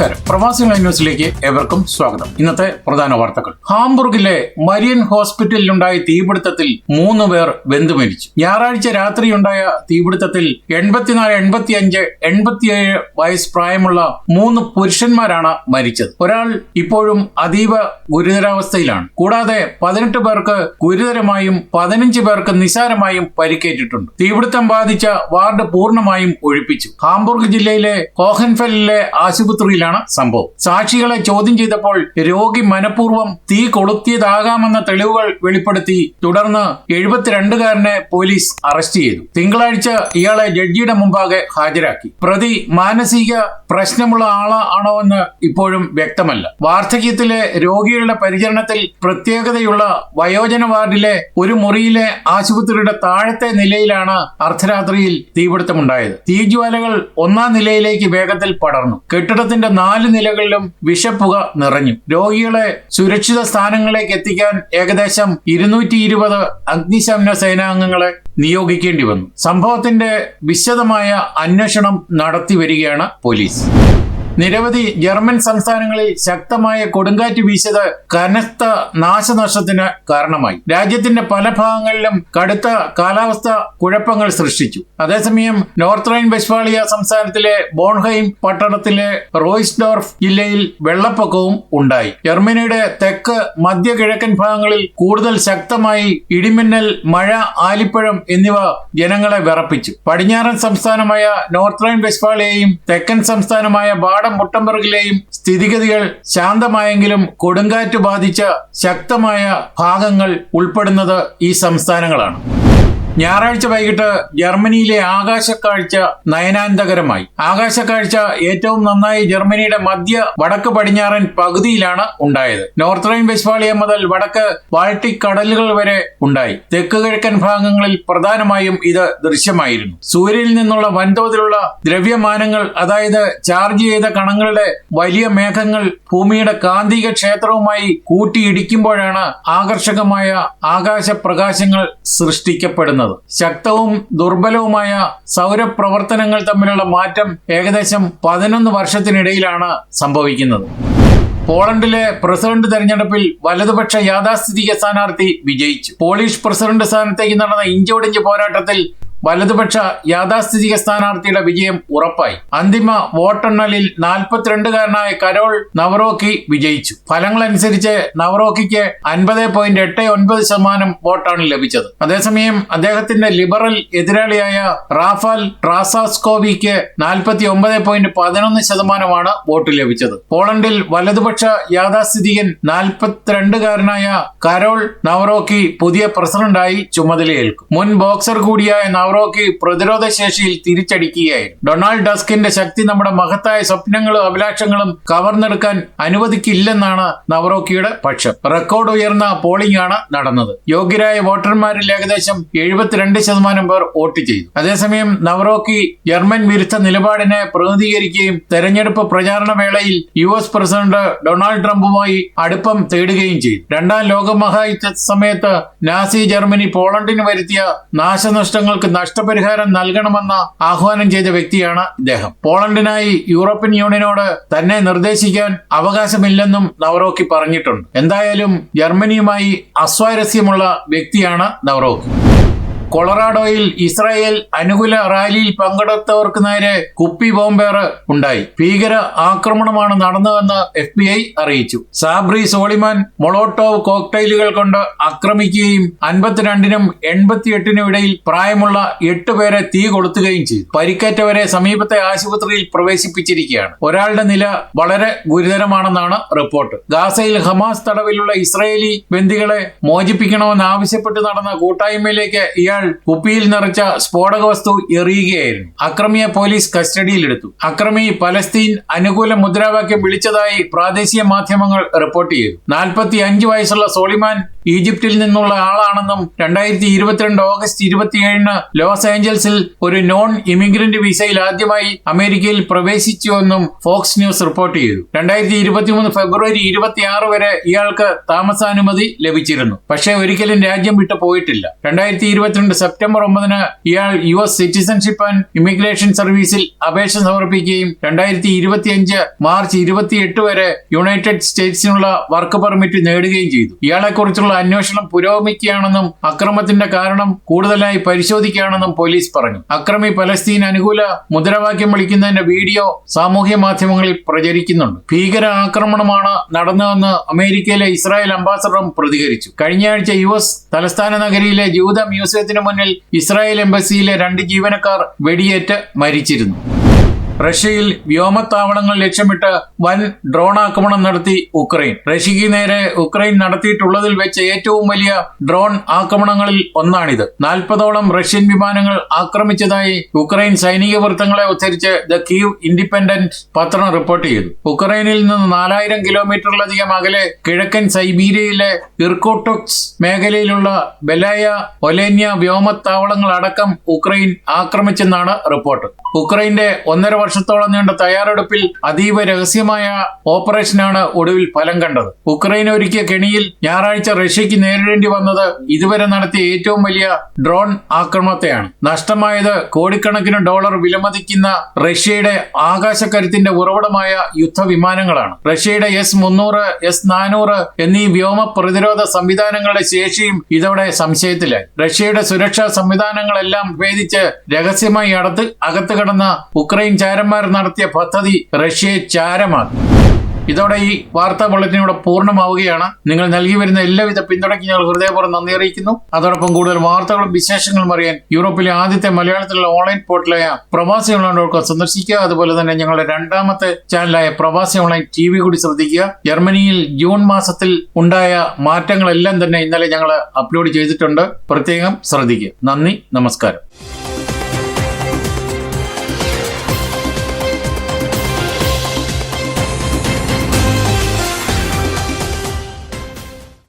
നമസ്കാരം. പ്രവാസി ന്യൂസിലേക്ക് ഏവർക്കും സ്വാഗതം. ഇന്നത്തെ പ്രധാന വാർത്തകൾ. ഹാംബുർഗിലെ മരിയൻ ഹോസ്പിറ്റലിലുണ്ടായ തീപിടുത്തത്തിൽ മൂന്ന് പേർ വെന്തു മരിച്ചു. ഞായറാഴ്ച രാത്രിയുണ്ടായ തീപിടുത്തത്തിൽ എൺപത്തിനാല് എൺപത്തി അഞ്ച് എൺപത്തിയേഴ് വയസ്സ് പ്രായമുള്ള മൂന്ന് പുരുഷന്മാരാണ് മരിച്ചത്. ഒരാൾ ഇപ്പോഴും അതീവ ഗുരുതരാവസ്ഥയിലാണ്. കൂടാതെ പതിനെട്ട് പേർക്ക് ഗുരുതരമായും പതിനഞ്ച് പേർക്ക് നിസാരമായും പരിക്കേറ്റിട്ടുണ്ട്. തീപിടുത്തം ബാധിച്ച വാർഡ് പൂർണമായും ഒഴിപ്പിച്ചു. ഹാംബുർഗ് ജില്ലയിലെ കോഹൻഫെല്ലിലെ ആശുപത്രിയിലാണ് സംഭവം? സാക്ഷികളെ ചോദ്യം ചെയ്തപ്പോൾ രോഗി മനഃപൂർവം തീ കൊളുത്തിയതാകാമെന്ന തെളിവുകൾ വെളിപ്പെടുത്തി തുടർന്ന് എഴുപത്തിരണ്ടുകാരനെ പോലീസ് അറസ്റ്റ് ചെയ്തു. തിങ്കളാഴ്ച ഇയാളെ ജഡ്ജിയുടെ മുമ്പാകെ ഹാജരാക്കി. പ്രതി മാനസിക പ്രശ്നമുള്ള ആളാണോ എന്ന് ഇപ്പോഴും വ്യക്തമല്ല. വാർദ്ധക്യത്തിലെ രോഗികളുടെ പരിചരണത്തിൽ പ്രത്യേകതയുള്ള വയോജന വാർഡിലെ ഒരു മുറിയിലെ ആശുപത്രിയുടെ താഴത്തെ നിലയിലാണ് അർദ്ധരാത്രിയിൽ തീപിടുത്തമുണ്ടായത്. തീജ്വാലകൾ ഒന്നാം നിലയിലേക്ക് വേഗത്തിൽ പടർന്നു. കെട്ടിടത്തിന്റെ നാല് നിലകളിലും വിഷപ്പുക നിറഞ്ഞു. രോഗികളെ സുരക്ഷിത സ്ഥാനങ്ങളിലേക്ക് എത്തിക്കാൻ ഏകദേശം ഇരുന്നൂറ്റി ഇരുപത് അഗ്നിശമന സേനാംഗങ്ങളെ നിയോഗിക്കേണ്ടി വന്നു. സംഭവത്തിന്റെ വിശദമായ അന്വേഷണം നടത്തി വരികയാണ് പോലീസ്. നിരവധി ജർമ്മൻ സംസ്ഥാനങ്ങളിൽ ശക്തമായ കൊടുങ്കാറ്റ് വീശത് കനത്ത നാശനഷ്ടത്തിന് കാരണമായി. രാജ്യത്തിന്റെ പല ഭാഗങ്ങളിലും കടുത്ത കാലാവസ്ഥ കുഴപ്പങ്ങൾ സൃഷ്ടിച്ചു. അതേസമയം നോർത്ത് റൈൻ വെസ്റ്റ്ഫാളിയ സംസ്ഥാനത്തിലെ ബോൺഹൈം പട്ടണത്തിലെ റോയിസ്ഡോർഫ് ജില്ലയിൽ വെള്ളപ്പൊക്കവും ഉണ്ടായി. ജർമ്മനിയുടെ തെക്ക് മധ്യ കിഴക്കൻ ഭാഗങ്ങളിൽ കൂടുതൽ ശക്തമായി ഇടിമിന്നൽ മഴ ആലിപ്പഴം എന്നിവ ജനങ്ങളെ വിറപ്പിച്ചു. പടിഞ്ഞാറൻ സംസ്ഥാനമായ നോർത്ത് റൈൻ വെസ്റ്റ്ഫാളിയയും തെക്കൻ സംസ്ഥാനമായ ബാഡം മുട്ടംബർഗിലെയും സ്ഥിതിഗതികൾ ശാന്തമായെങ്കിലും കൊടുങ്കാറ്റ് ബാധിച്ച ശക്തമായ ഭാഗങ്ങൾ ഉൾപ്പെടുന്നത് ഈ സംസ്ഥാനങ്ങളാണ്. ഞായറാഴ്ച വൈകിട്ട് ജർമ്മനിയിലെ ആകാശക്കാഴ്ച നയനാന്തകരമായി ആകാശക്കാഴ്ച ഏറ്റവും നന്നായി ജർമ്മനിയുടെ മധ്യ വടക്ക് പടിഞ്ഞാറൻ പകുതിയിലാണ് ഉണ്ടായത്. നോർത്ത് റൈൻ വെസ്ഫാളിയ മുതൽ വടക്ക് ബാൾട്ടിക് കടലുകൾ വരെ ഉണ്ടായി. തെക്ക് കിഴക്കൻ ഭാഗങ്ങളിൽ പ്രധാനമായും ഇത് ദൃശ്യമായിരുന്നു. സൂര്യനിൽ നിന്നുള്ള വൻതോതിലുള്ള ദ്രവ്യമാനങ്ങൾ അതായത് ചാർജ് ചെയ്ത കണങ്ങളുടെ വലിയ മേഘങ്ങൾ ഭൂമിയുടെ കാന്തിക ക്ഷേത്രവുമായി കൂട്ടിയിടിക്കുമ്പോഴാണ് ആകർഷകമായ ആകാശ പ്രകാശങ്ങൾ സൃഷ്ടിക്കപ്പെടുന്നത് ശക്തവും ദുർബലവുമായ സൗരപ്രവർത്തനങ്ങൾ തമ്മിലുള്ള മാറ്റം ഏകദേശം പതിനൊന്ന് വർഷത്തിനിടയിലാണ് സംഭവിക്കുന്നത്. പോളണ്ടിലെ പ്രസിഡന്റ് തെരഞ്ഞെടുപ്പിൽ വലതുപക്ഷ യാഥാസ്ഥിതിക സ്ഥാനാർത്ഥി വിജയിച്ചു. പോളിഷ് പ്രസിഡന്റ് സ്ഥാനത്തേക്ക് നടന്ന ഇഞ്ചോടിഞ്ച് പോരാട്ടത്തിൽ വലതുപക്ഷ യാഥാസ്ഥിതിക സ്ഥാനാർത്ഥിയുടെ വിജയം ഉറപ്പായി. അന്തിമ വോട്ടെണ്ണലിൽ നാൽപ്പത്തിരണ്ടുകാരനായ കരോൾ നവറോക്കി വിജയിച്ചു. ഫലങ്ങളനുസരിച്ച് നവറോക്കിക്ക് അൻപത് പോയിന്റ് എട്ട് ഒൻപത് ശതമാനം വോട്ടാണ് ലഭിച്ചത്. അതേസമയം അദ്ദേഹത്തിന്റെ ലിബറൽ എതിരാളിയായ റാഫാൽ ട്രാസാസ്കോവിക്ക് നാൽപ്പത്തി ഒമ്പത് പോയിന്റ് പതിനൊന്ന് ശതമാനമാണ് വോട്ട് ലഭിച്ചത്. പോളണ്ടിൽ വലതുപക്ഷ യാഥാസ്ഥിതികൻ നാൽപ്പത്തിരണ്ടുകാരനായ കരോൾ നവറോക്കി പുതിയ പ്രസിഡന്റായി ചുമതലയേൽക്കും. മുൻ ബോക്സർ കൂടിയായ നവറോക്കി പ്രതിരോധ ശേഷിയിൽ തിരിച്ചടിക്കുകയായിരുന്നു. ഡൊണാൾഡ് ഡസ്കിന്റെ ശക്തി നമ്മുടെ മഹത്തായ സ്വപ്നങ്ങളും അഭിലാഷങ്ങളും കവർന്നെടുക്കാൻ അനുവദിക്കില്ലെന്നാണ് നവറോക്കിയുടെ പക്ഷം. റെക്കോർഡ് ഉയർന്ന പോളിംഗ് ആണ് നടന്നത്. യോഗ്യരായ വോട്ടർമാരിൽ ഏകദേശം എഴുപത്തിരണ്ട് ശതമാനം പേർ വോട്ട് ചെയ്തു. അതേസമയം നവറോക്കി ജർമ്മൻ വിരുദ്ധ നിലപാടിനെ പ്രതിനിധീകരിക്കുകയും തെരഞ്ഞെടുപ്പ് പ്രചാരണ വേളയിൽ യു എസ് പ്രസിഡന്റ് ഡൊണാൾഡ് ട്രംപുമായി അടുപ്പം തേടുകയും ചെയ്തു. രണ്ടാം ലോകമഹായുദ്ധ സമയത്ത് നാസി ജർമ്മനി പോളണ്ടിന് വരുത്തിയ നാശനഷ്ടങ്ങൾക്ക് നഷ്ടപരിഹാരം നൽകണമെന്ന് ആഹ്വാനം ചെയ്ത വ്യക്തിയാണ് ഇദ്ദേഹം. പോളണ്ടിനായി യൂറോപ്യൻ യൂണിയനോട് തന്നെ നിർദ്ദേശിക്കാൻ അവകാശമില്ലെന്നും നവറോക്കി പറഞ്ഞിട്ടുണ്ട്. എന്തായാലും ജർമ്മനിയുമായി അസ്വാരസ്യമുള്ള വ്യക്തിയാണ് നവറോക്കി. കൊളറാഡോയിൽ ഇസ്രായേൽ അനുകൂല റാലിയിൽ പങ്കെടുത്തവർക്ക് നേരെ കുപ്പി ബോംബേറ് ഉണ്ടായി. ഭീകര ആക്രമണമാണ് നടന്നതെന്ന് എഫ് ബി ഐ അറിയിച്ചു. സാബ്രി സോളിമാൻ മൊളോട്ടോവ് കോക്ടൈലുകൾ കൊണ്ട് ആക്രമിക്കുകയും അൻപത്തിരണ്ടിനും എൺപത്തിയെട്ടിനും ഇടയിൽ പ്രായമുള്ള എട്ട് പേരെ തീ കൊളുത്തുകയും ചെയ്തു. പരിക്കേറ്റവരെ സമീപത്തെ ആശുപത്രിയിൽ പ്രവേശിപ്പിച്ചിരിക്കുകയാണ്. ഒരാളുടെ നില വളരെ ഗുരുതരമാണെന്നാണ് റിപ്പോർട്ട്. ഗാസയിൽ ഹമാസ് തടവിലുള്ള ഇസ്രായേലി ബന്ദികളെ മോചിപ്പിക്കണമെന്ന് ആവശ്യപ്പെട്ട് നടന്ന കൂട്ടായ്മയിലേക്ക് ഇയാൾ കുപ്പിയിൽ നിറച്ച സ്ഫോടക വസ്തു എറിയുകയായിരുന്നു. അക്രമിയെ പോലീസ് കസ്റ്റഡിയിലെടുത്തു. അക്രമി പലസ്തീൻ അനുകൂല മുദ്രാവാക്യം വിളിച്ചതായി പ്രാദേശിക മാധ്യമങ്ങൾ റിപ്പോർട്ട് ചെയ്തു. നാൽപ്പത്തി അഞ്ച് വയസ്സുള്ള സോളിമാൻ ഈജിപ്തിൽ നിന്നുള്ള ആളാണെന്നും രണ്ടായിരത്തി ഇരുപത്തിരണ്ട് ഓഗസ്റ്റ് ഇരുപത്തിയേഴിന് ലോസ് ഏഞ്ചൽസിൽ ഒരു നോൺ ഇമിഗ്രന്റ് വിസയിൽ ആദ്യമായി അമേരിക്കയിൽ പ്രവേശിച്ചുവെന്നും ഫോക്സ് ന്യൂസ് റിപ്പോർട്ട് ചെയ്തു. രണ്ടായിരത്തി ഇരുപത്തിമൂന്ന് ഫെബ്രുവരി ഇരുപത്തിയാറ് വരെ ഇയാൾക്ക് താമസാനുമതി ലഭിച്ചിരുന്നു. പക്ഷേ ഒരിക്കലും രാജ്യം വിട്ടു പോയിട്ടില്ല. രണ്ടായിരത്തി ഇരുപത്തിരണ്ട് സെപ്റ്റംബർ ഒമ്പതിന് ഇയാൾ U S citizenship and immigration സർവീസിൽ അപേക്ഷ സമർപ്പിക്കുകയും രണ്ടായിരത്തി ഇരുപത്തിയഞ്ച് മാർച്ച് ഇരുപത്തിയെട്ട് വരെ യുണൈറ്റഡ് സ്റ്റേറ്റ്സിനുള്ള വർക്ക് പെർമിറ്റ് നേടുകയും ചെയ്തു. ഇയാളെക്കുറിച്ചുള്ള അന്വേഷണം പുരോഗമിക്കുകയാണെന്നും അക്രമത്തിന്റെ കാരണം കൂടുതലായി പരിശോധിക്കുകയാണെന്നും പോലീസ് പറഞ്ഞു. അക്രമി പലസ്തീൻ അനുകൂല മുദ്രാവാക്യം വിളിക്കുന്നതിന്റെ വീഡിയോ സാമൂഹ്യ മാധ്യമങ്ങളിൽ പ്രചരിക്കുന്നുണ്ട്. ഭീകര ആക്രമണമാണ് നടന്നതെന്ന് അമേരിക്കയിലെ ഇസ്രായേൽ അംബാസഡറും പ്രതികരിച്ചു. കഴിഞ്ഞയാഴ്ച യു എസ് തലസ്ഥാന നഗരിയിലെ ജൂത മ്യൂസിയത്തിന് മുന്നിൽ ഇസ്രായേൽ എംബസിയിലെ രണ്ട് ജീവനക്കാർ വെടിയേറ്റ് മരിച്ചിരുന്നു. റഷ്യയിൽ വ്യോമത്താവളങ്ങൾ ലക്ഷ്യമിട്ട് വൻ ഡ്രോൺ ആക്രമണം നടത്തി ഉക്രൈൻ. റഷ്യയ്ക്ക് നേരെ ഉക്രൈൻ നടത്തിയിട്ടുള്ളതിൽ വെച്ച് ഏറ്റവും വലിയ ഡ്രോൺ ആക്രമണങ്ങളിൽ ഒന്നാണിത്. നാൽപ്പതോളം റഷ്യൻ വിമാനങ്ങൾ ആക്രമിച്ചതായി ഉക്രൈൻ സൈനിക വൃത്തങ്ങളെ ഉദ്ധരിച്ച് ദ കീവ് ഇൻഡിപെൻഡന്റ് പത്രം റിപ്പോർട്ട് ചെയ്തു. ഉക്രൈനിൽ നിന്ന് നാലായിരം കിലോമീറ്ററിലധികം അകലെ കിഴക്കൻ സൈബീരിയയിലെ ഇർക്കോട്ടോക്സ് മേഖലയിലുള്ള ബെലായ ഒലേന്യ വ്യോമത്താവളങ്ങൾ അടക്കം ഉക്രൈൻ ആക്രമിച്ചെന്നാണ് റിപ്പോർട്ട്. ഉക്രൈന്റെ ഒന്നര വർഷത്തോളം നീണ്ട തയ്യാറെടുപ്പിൽ അതീവ രഹസ്യമായ ഓപ്പറേഷനാണ് ഒടുവിൽ ഫലം കണ്ടത്. ഉക്രൈൻ ഒരുക്കിയ കെണിയിൽ ഞായറാഴ്ച റഷ്യക്ക് നേരിടേണ്ടി വന്നത് ഇതുവരെ നടത്തിയ ഏറ്റവും വലിയ ഡ്രോൺ ആക്രമണത്തെയാണ്. നഷ്ടമായത് കോടിക്കണക്കിന് ഡോളർ വിലമതിക്കുന്ന റഷ്യയുടെ ആകാശക്കരുത്തിന്റെ ഉറവിടമായ യുദ്ധവിമാനങ്ങളാണ്. റഷ്യയുടെ എസ് മുന്നൂറ് എസ് നാനൂറ് എന്നീ വ്യോമ പ്രതിരോധ സംവിധാനങ്ങളുടെ ശേഷിയും ഇതോടെ സംശയത്തിലായി. റഷ്യയുടെ സുരക്ഷാ സംവിധാനങ്ങളെല്ലാം ഭേദിച്ച് രഹസ്യമായി അടുത്ത് അകത്ത് കടന്ന ഉക്രൈൻ ചാരന്മാർ നടത്തിയ പദ്ധതി റഷ്യയെ ചാരമാക്കി. ഇതോടെ ഈ വാർത്താ ബുള്ളറ്റിൻ ഇവിടെ പൂർണമാവുകയാണ്. നിങ്ങൾ നൽകി വരുന്ന എല്ലാവിധ പിന്തുണയ്ക്ക് ഞങ്ങൾ ഹൃദയപൂർവം നന്ദി അറിയിക്കുന്നു. അതോടൊപ്പം കൂടുതൽ വാർത്തകളും വിശേഷങ്ങളും അറിയാൻ യൂറോപ്പിലെ ആദ്യത്തെ മലയാളത്തിലുള്ള ഓൺലൈൻ പോർട്ടലായ പ്രവാസി ഓൺലൈൻ ഡോട്ട് കോം സന്ദർശിക്കുക. അതുപോലെ തന്നെ ഞങ്ങളുടെ രണ്ടാമത്തെ ചാനലായ പ്രവാസി ഓൺലൈൻ ടി വി കൂടി ശ്രദ്ധിക്കുക. ജർമ്മനിയിൽ ജൂൺ മാസത്തിൽ ഉണ്ടായ മാറ്റങ്ങളെല്ലാം തന്നെ ഇന്നലെ ഞങ്ങൾ അപ്ലോഡ് ചെയ്തിട്ടുണ്ട്. പ്രത്യേകം ശ്രദ്ധിക്കുക. നന്ദി നമസ്കാരം.